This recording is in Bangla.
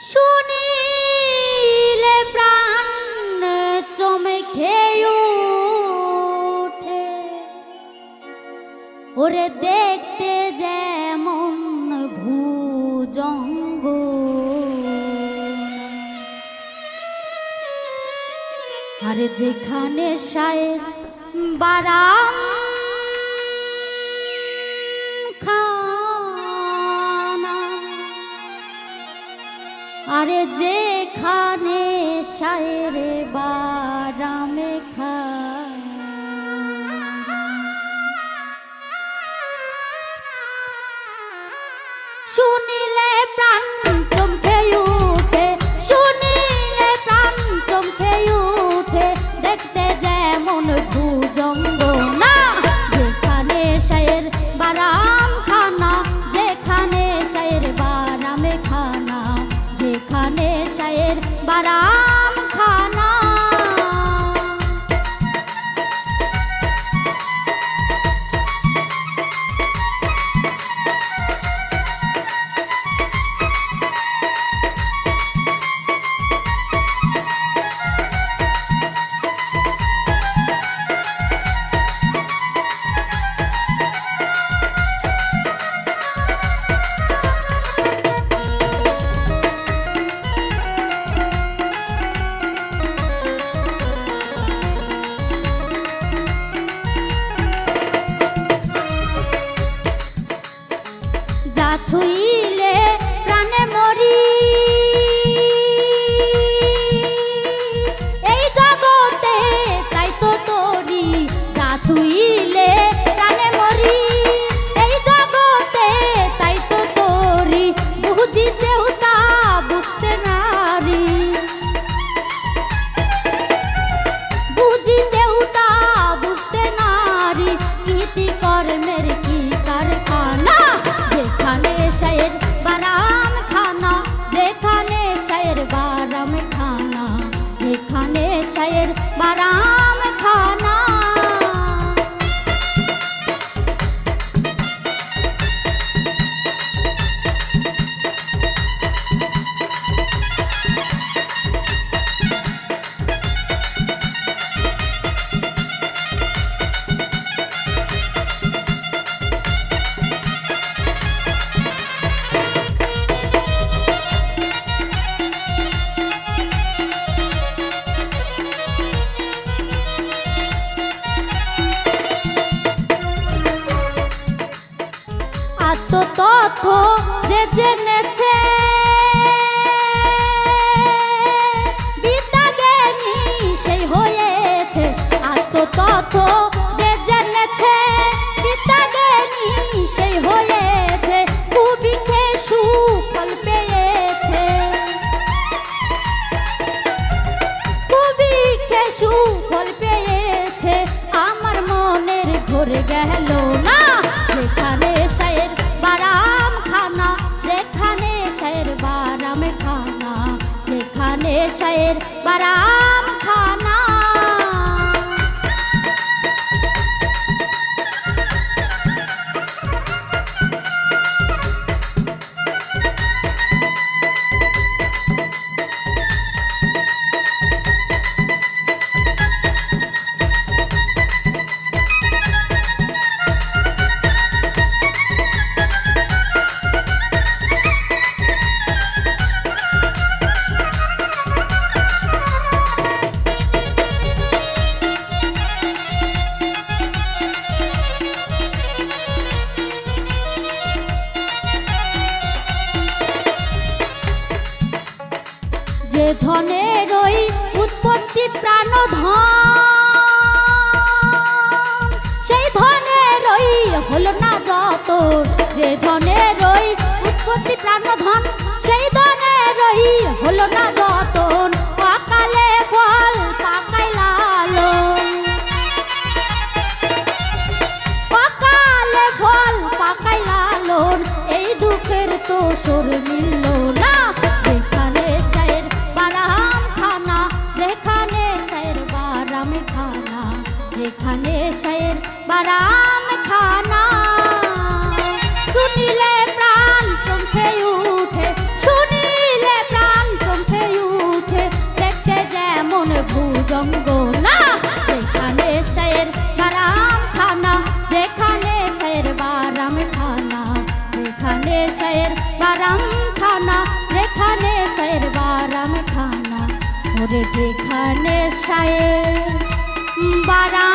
শুনিলে প্রাণ উঠে ওরে দেখতে যেমন ভুজঙ্গ। আর যেখানে সাহেব বারাম আরে যেখানে সায়ের বারামে খা শুনিলে প্রাণ চমকে উঠে, শুনিলে প্রাণ চমকে উঠে, দেখতে যেমন ভুজঙ্গ না যেখানে শায়ের বারাম যা শায়ের বারাম খানা যেখানে শায়ের বারাম খানা যেখানে শায়ের বারাম আত্মতথ্য যে জেনেছে যেখানে শায়ের বারাম যে ধনের ওই উৎপত্তি প্রাণ সেই ধনের ওই হলো না যত, যে ধনের ওই উৎপত্তি প্রাণ সেই ধনের ওই হলো না যতন স্থানে শায়ের বারাম খানা। ছুটিলে প্রাণ চমকে উঠে, শুনিলে প্রাণ চমকে উঠে। দেখতে যেমন ভুজঙ্গ না, যেখানে শায়ের বারাম খানা, যেখানে শায়ের বারাম খানা, যেখানে শায়ের বারাম খানা, যেখানে শায়ের বারাম খানা। ওরে যেখানে শায়ের বারা